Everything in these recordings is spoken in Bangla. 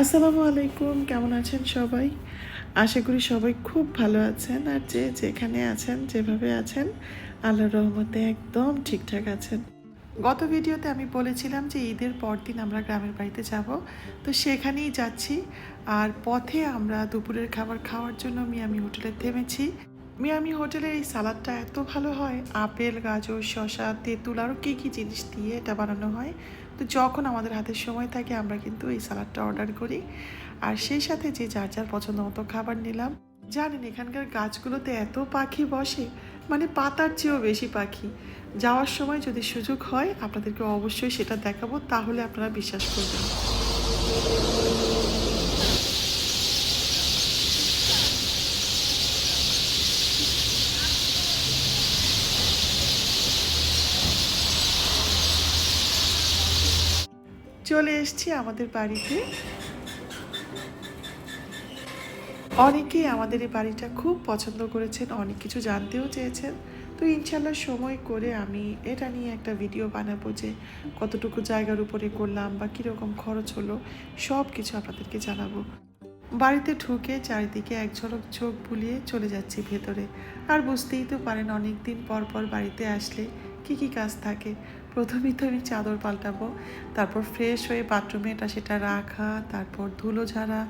আসসালামু আলাইকুম, কেমন আছেন সবাই? আশা করি সবাই খুব ভালো আছেন আর যে যেখানে আছেন, যেভাবে আছেন, আল্লাহর রহমতে একদম ঠিকঠাক আছেন। গত ভিডিওতে আমি বলেছিলাম যে ঈদের পরদিন আমরা গ্রামের বাড়িতে যাব, তো সেখানেই যাচ্ছি। আর পথে আমরা দুপুরের খাবার খাওয়ার জন্য আমি আমি হোটেলে থেমেছি। মিয়ামি হোটেলের এই সালাদটা এত ভালো হয়? আপেল, গাজর, শসা, তেঁতুল আরও কী কী জিনিস দিয়ে এটা বানানো হয়? তো যখন আমাদের হাতে সময় থাকে, আমরা কিন্তু এই সালাদটা অর্ডার করি। আর সেই সাথে যে যার যার পছন্দ মতো খাবার নিলাম। জানেন, এখানকার গাছগুলোতে এত পাখি বসে মানে পাতার চেয়েও বেশি পাখি। যাওয়ার সময় যদি সুযোগ হয়, আপনাদেরকে অবশ্যই সেটা দেখাবো, তাহলে আপনারা বিশ্বাস করবেন। চলে এসেছি আমাদের বাড়িতে। অনেকেই আমাদের এই বাড়িটা খুব পছন্দ করেছেন, অনেক কিছু জানতেও চেয়েছেন। তো ইনশাল্লাহ সময় করে আমি এটা নিয়ে একটা ভিডিও বানাবো যে কতটুকু জায়গার উপরে করলাম বা কীরকম খরচ হলো সব কিছু আপনাদেরকে জানাব। বাড়িতে ঢুকে চারিদিকে এক ঝলক চোখ বুলিয়ে চলে যাচ্ছি ভেতরে। আর বুঝতেই তো পারেন অনেক দিন পর পর বাড়িতে আসলে কি কি কাজ থাকে। প্রথমেই তো আমি চাদর পাল্টাবো, তারপর ফ্রেশ হয়ে বাথরুমে এটা সেটা রাখা, তারপর ধুলো ঝাড়া,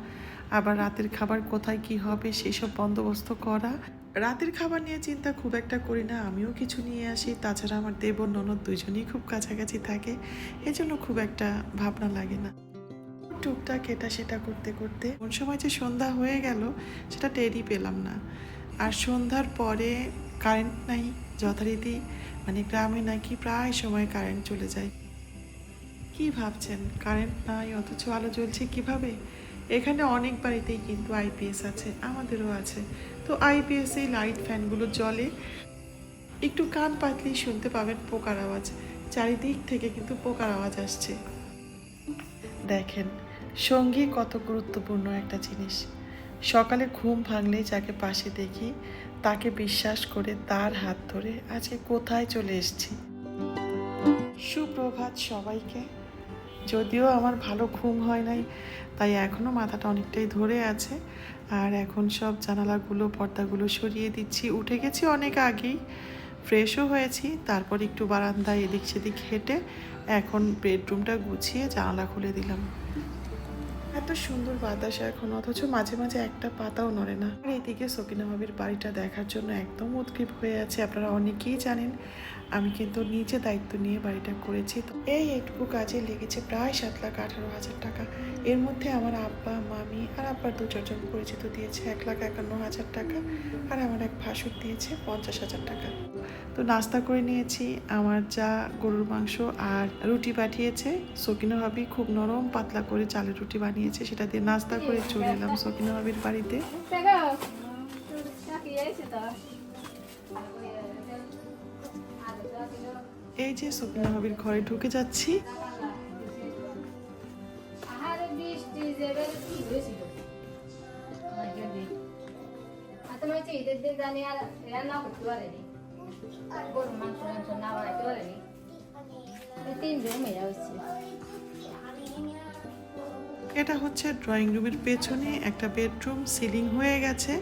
আবার রাতের খাবার কোথায় কি হবে সেসব বন্দোবস্ত করা। রাতের খাবার নিয়ে চিন্তা খুব একটা করি না, আমিও কিছু নিয়ে আসি। তাছাড়া আমার দেব ননদ দুজনেই খুব কাছাকাছি থাকে, এজন্য খুব একটা ভাবনা লাগে না। টুকটাক এটা সেটা করতে করতে কোন সময় যে সন্ধ্যা হয়ে গেল, সেটা টেরই পেলাম না। আর সন্ধ্যার পরে কারেন্ট নাই। যথারীতি মানে গ্রামে নাকি প্রায় সময় কারেন্ট চলে যায়। কি ভাবছেন? কারেন্ট নাই, অথচ আলো জ্বলছে কীভাবে? এখানে অনেক বাড়িতেই কিন্তু আইপিএস আছে, আমাদেরও আছে। তো আইপিএস এই লাইট ফ্যানগুলো জ্বলে, একটু কান পাতলেই শুনতে পাবেন পোকার আওয়াজ। চারিদিক থেকে কিন্তু পোকার আওয়াজ আসছে। দেখেন, সঙ্গী কত গুরুত্বপূর্ণ একটা জিনিস। সকালে ঘুম ভাঙলেই যাকে পাশে দেখি, তাকে বিশ্বাস করে তার হাত ধরে আজকে কোথায় চলে এসেছি। সুপ্রভাত সবাইকে। যদিও আমার ভালো ঘুম হয় নাই, তাই এখনও মাথাটা অনেকটাই ধরে আছে। আর এখন সব জানালাগুলো, পর্দাগুলো সরিয়ে দিচ্ছি। উঠে গেছি অনেক আগেই, ফ্রেশও হয়েছি। তারপর একটু বারান্দায় এদিক সেদিক হেঁটে এখন বেডরুমটা গুছিয়ে জানালা খুলে দিলাম। এত সুন্দর বাতাস এখন, অথচ মাঝে মাঝে একটা পাতাও নড়ে না। আর এইদিকে সকিনা ভাবির বাড়িটা দেখার জন্য একদম উদ্গ্রীব হয়ে আছে, আপনারা অনেকেই জানেন। আমি কিন্তু নিজে দায়িত্ব নিয়ে বাড়িটা করেছি। তো এই এইটুকু কাজে লেগেছে প্রায় সাত লাখ আঠারো হাজার টাকা। এর মধ্যে আমার আব্বা, মামি আর আব্বার দু চারজন পরিচিত দিয়েছে। এক লাখ একান্ন হাজার টাকা আর আমার এক ভাসুর দিয়েছে পঞ্চাশ হাজার টাকা। তো নাস্তা করে নিয়েছি, আমার যা গরুর মাংস আর রুটি পাঠিয়েছে। সকিনা ভাবি খুব নরম, পাতলা করে চালের রুটি বানিয়েছে সেটা দিয়ে নাস্তা করে চলে এলাম সকিনা ভাবির বাড়িতে। এই যে সকিনা ভাবির ঘরে ঢুকে যাচ্ছি। জানি আর না বানাইতে পারেনি তিনজন মেয়ে হচ্ছে এটা হচ্ছে ড্রয়িং রুমের পেছনে একটা বেডরুম সিলিং হয়ে গেছে।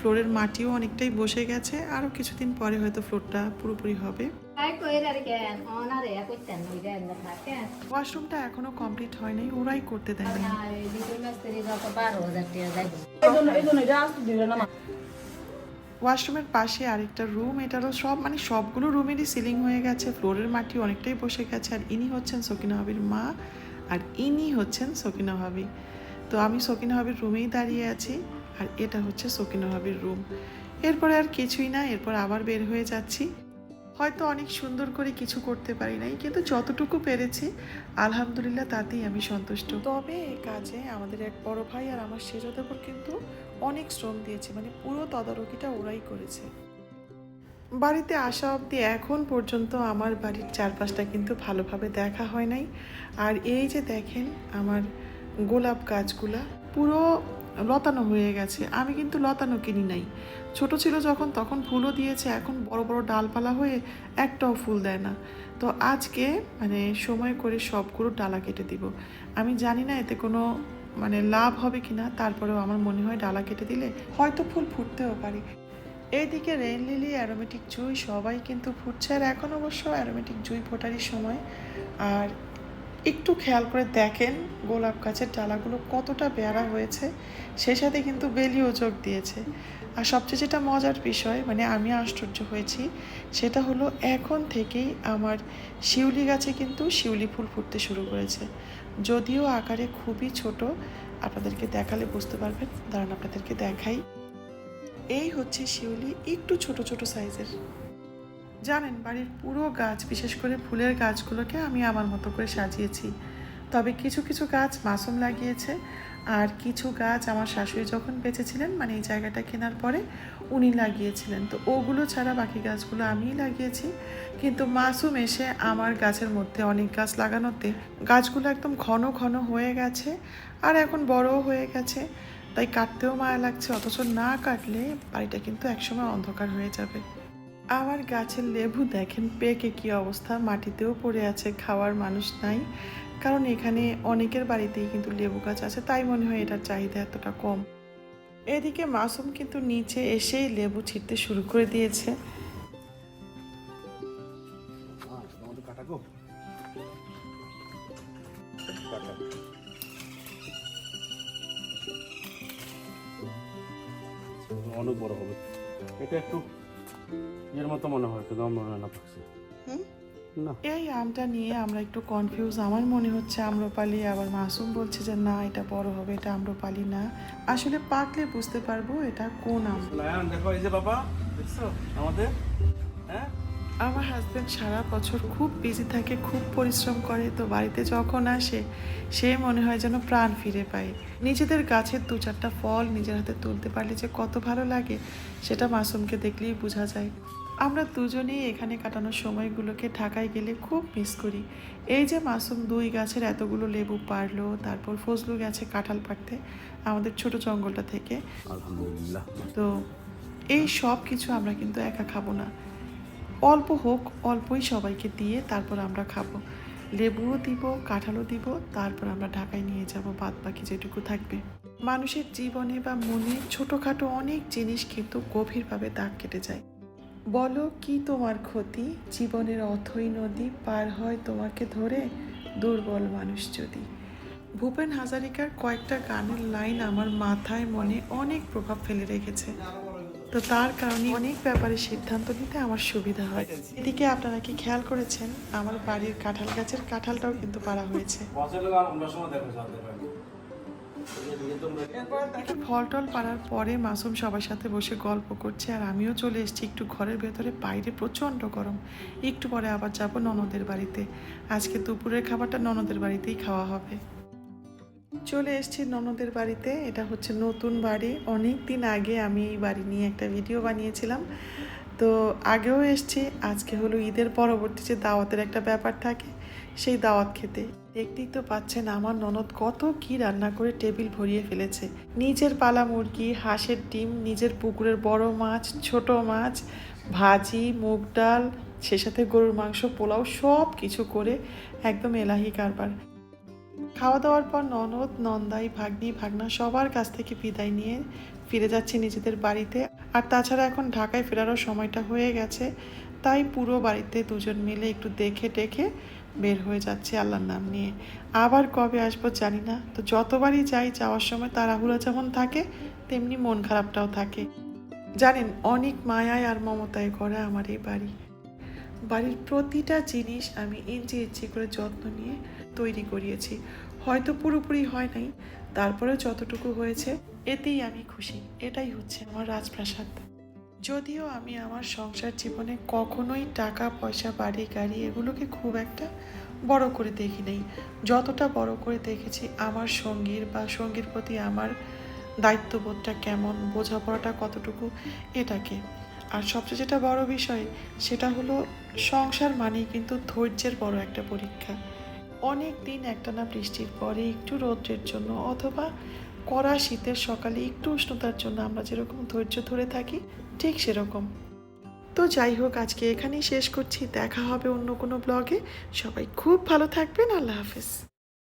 ফ্লোরের মাটিও অনেকটাই বসে গেছে। আরও কিছুদিন পরে হয়তো ফ্লোরটা পুরোপুরি হবে। ওয়াশরুমটা এখনও কমপ্লিট হয় নাই। ওরাই করতে আর যাইব ওয়াশরুমের পাশে আরেকটা রুম এটারও সব মানে সবগুলো রুমেরই সিলিং হয়ে গেছে। ফ্লোরের মাটি অনেকটাই বসে গেছে। আর ইনি হচ্ছেন সকিনা ভাবির মা। আর ইনি হচ্ছেন সকিনা ভাবি। তো আমি সকিনা ভাবির রুমেই দাঁড়িয়ে আছি আর এটা হচ্ছে সকিনা ভাবির রুম। এরপরে আর কিছুই না, এরপর আবার বের হয়ে যাচ্ছি। হয়তো অনেক সুন্দর করে কিছু করতে পারি নাই, কিন্তু যতটুকু পেরেছি, আলহামদুলিল্লাহ তাতেই আমি সন্তুষ্ট। তবে এই কাজে আমাদের এক বড় ভাই আর আমার সেজোর উপর কিন্তু অনেক শ্রম দিয়েছে মানে পুরো তদারকিটা ওরাই করেছে। বাড়িতে আসা অবধি এখন পর্যন্ত আমার বাড়ির চারপাশটা কিন্তু ভালোভাবে দেখা হয় নাই। আর এই যে দেখেন আমার গোলাপ গাছগুলা পুরো লতানো হয়ে গেছে। আমি কিন্তু লতানো কিনি নাই। ছোট ছিল যখন, তখন ফুলও দিয়েছে। এখন বড় বড় ডালপালা হয়ে একটাও ফুল দেয় না। তো আজকে মানে সময় করে সবগুলো ডালা কেটে দিব। আমি জানি না এতে কোনো মানে লাভ হবে কিনা। তারপরেও আমার মনে হয় ডালা কেটে দিলে হয়তো ফুল ফুটতেও পারে। এইদিকে রেন লিলি, অ্যারোমেটিক জুই, সবাই কিন্তু ফুটছে। আর এখন অবশ্য অ্যারোমেটিক জুই ফোটারই সময়। আর একটু খেয়াল করে দেখেন গোলাপ গাছের ডালাগুলো কতটা বেড়া হয়েছে। সে সাথে কিন্তু বেলিও যোগ দিয়েছে। আর সবচেয়ে যেটা মজার বিষয় মানে আমি আশ্চর্য হয়েছি, সেটা হলো এখন থেকেই আমার শিউলি গাছে কিন্তু শিউলি ফুল ফুটতে শুরু করেছে। যদিও আকারে খুবই ছোট, আপনাদেরকে দেখালে বুঝতে পারবেন। দাঁড়ান, আপনাদেরকে দেখাই। এই হচ্ছে শিউলি একটু ছোট ছোট সাইজের। জানেন, বাড়ির পুরো গাছ, বিশেষ করে ফুলের গাছগুলোকে আমি আমার মতো করে সাজিয়েছি। তবে কিছু কিছু গাছ মাসুম লাগিয়েছে আর কিছু গাছ আমার শাশুড়ি যখন বেঁচেছিলেন মানে এই জায়গাটা কেনার পরে উনি লাগিয়েছিলেন। তো ওগুলো ছাড়া বাকি গাছগুলো আমিই লাগিয়েছি। কিন্তু মাসুম এসে আমার গাছের মধ্যে অনেক গাছ লাগানোতে গাছগুলো একদম ঘন ঘন হয়ে গেছে আর এখন বড়ও হয়ে গেছে। তাই কাটতেও মায়া লাগছে, অথচ না কাটলে বাড়িটা কিন্তু একসময় অন্ধকার হয়ে যাবে। আমার গাছের লেবু দেখেন পেকে কি অবস্থা, মাটিতেও পড়ে আছে, খাওয়ার মানুষ নাই। কারণ এখানে অনেকের বাড়িতেই কিন্তু লেবু গাছ আছে, তাই মনে হয় এটার চাহিদা এতটা কম। এদিকে মাসুম কিন্তু নিচে এসেই লেবু ছিঁড়তে শুরু করে দিয়েছে। অনেক বড় হবে। এটা একটু এর মতো মনে হয় একটু দম মনে না পাকছে হুম? না। এই আমটা নিয়ে আমরা একটু কনফিউজ আমার মনে হচ্ছে আম্রপালি আবার মাসুম বলছে যে না এটা বড় হবে এটা আম্রপালি না। আসলে পাকলে বুঝতে পারব এটা কোন আম। দেখো এই যে বাবা দেখছ? আমাদের হ্যাঁ? আমার হাজব্যান্ড সারা বছর খুব বিজি থাকে খুব পরিশ্রম করে। তো বাড়িতে যখন আসে সে মনে হয় যেন প্রাণ ফিরে পায়। নিজেদের গাছের দু চারটা ফল নিজের হাতে তুলতে পারলে যে কত ভালো লাগে সেটা মাসুমকে দেখলেই বোঝা যায়। আমরা দুজনেই এখানে কাটানোর সময়গুলোকে ঢাকায় গেলে খুব মিস করি। এই যে মাসুম দুই গাছের এতগুলো লেবু পারল তারপর ফজলু গাছে কাঁঠাল পাড়তে আমাদের ছোট জঙ্গলটা থেকে। তো এই সব কিছু আমরা কিন্তু একা খাব না। অল্প হোক, অল্পই সবাইকে দিয়ে তারপর আমরা খাব। লেবুও দিব, কাঁঠালও দিব, তারপর আমরা ঢাকায় নিয়ে যাব বাদ বাকি যেটুকু থাকবে। মানুষের জীবনে বা মনে ছোটোখাটো অনেক জিনিস কিন্তু গভীরভাবে দাগ কেটে যায়। বলো, কি তোমার ক্ষতি? জীবনের অথই নদী পার হয় তোমাকে ধরে? দুর্বল মানুষ যদি। ভূপেন হাজারিকার কয়েকটা গানের লাইন আমার মাথায় মনে অনেক প্রভাব ফেলে রেখেছে। তো তার কারণে অনেক ব্যাপারে সিদ্ধান্ত নিতে আমার সুবিধা হয়। এদিকে আপনারা কি খেয়াল করেছেন? আমার বাড়ির কাঁঠাল গাছের কাঁঠালটাও কিন্তু পাড়া হয়েছে। ফল টল পাড়ার পরে মাসুম সবার সাথে বসে গল্প করছে আর আমিও চলে এসেছি একটু ঘরের ভেতরে, বাইরে প্রচণ্ড গরম। একটু পরে আবার যাব ননদের বাড়িতে। আজকে দুপুরের খাবারটা ননদের বাড়িতেই খাওয়া হবে। চলে এসেছি ননদের বাড়িতে। এটা হচ্ছে নতুন বাড়ি। অনেক দিন আগে আমি এই বাড়ি নিয়ে একটা ভিডিও বানিয়েছিলাম। তো আগেও এসেছি, আজকে হলো ঈদের পরবর্তী যে দাওয়াতের একটা ব্যাপার থাকে, সেই দাওয়াত খেতে। দেখতেই তো পাচ্ছেন আমার ননদ কত কি রান্না করে টেবিল ভরিয়ে ফেলেছে। নিজের পালা মুরগি, হাঁসের ডিম, নিজের পুকুরের বড় মাছ, ছোট মাছ, ভাজি, মুগ ডাল, সে সাথে গরুর মাংস, পোলাও সব কিছু করে একদম এলাহি কারবার। খাওয়া দাওয়ার পর ননদ, নন্দাই, ভাগ্নি, ভাগনা সবার কাছ থেকে বিদায় নিয়ে ফিরে যাচ্ছি নিজেদের বাড়িতে। আর তাছাড়া এখন ঢাকায় ফেরারও সময়টা হয়ে গেছে, তাই পুরো বাড়িতে দুজন মিলে একটু দেখে টেকে বের হয়ে যাচ্ছে আল্লাহর নাম নিয়ে। আবার কবে আসব জানি না, তো যতবারই যাই যাওয়ার সময় তাড়াহুড়ো যেমন থাকে, তেমনি মন খারাপটাও থাকে। জানেন, অনেক মায়ায় আর মমতায় করা আমার এই বাড়ি। বাড়ির প্রতিটা জিনিস আমি ইঞ্চি ইঞ্চি করে যত্ন নিয়ে তৈরি করিয়েছি। হয়তো পুরোপুরি হয় নাই, তারপরেও যতটুকু হয়েছে, এতেই আমি খুশি। এটাই হচ্ছে আমার রাজপ্রাসাদ। যদিও আমি আমার সংসার জীবনে কখনোই টাকা পয়সা বাড়ি, গাড়ি এগুলোকে খুব একটা বড় করে দেখি নাই। যতটা বড় করে দেখেছি, আমার সঙ্গীর বা সঙ্গীর প্রতি আমার দায়িত্ববোধটা কেমন, বোঝাপড়াটা কতটুকু, এটাকে। আর সবচেয়ে যেটা বড় বিষয়, সেটা হলো সংসার মানেই কিন্তু ধৈর্যের বড় একটা পরীক্ষা। অনেক দিন একটানা বৃষ্টির পরে একটু রৌদ্রের জন্য অথবা কড়া শীতের সকালে একটু উষ্ণতার জন্য আমরা যেরকম ধৈর্য ধরে থাকি, ঠিক সেরকম। তো যাই হোক, আজকে এখানেই শেষ করছি। দেখা হবে অন্য কোনো ব্লগে সবাই খুব ভালো থাকবেন। আল্লাহ হাফেজ।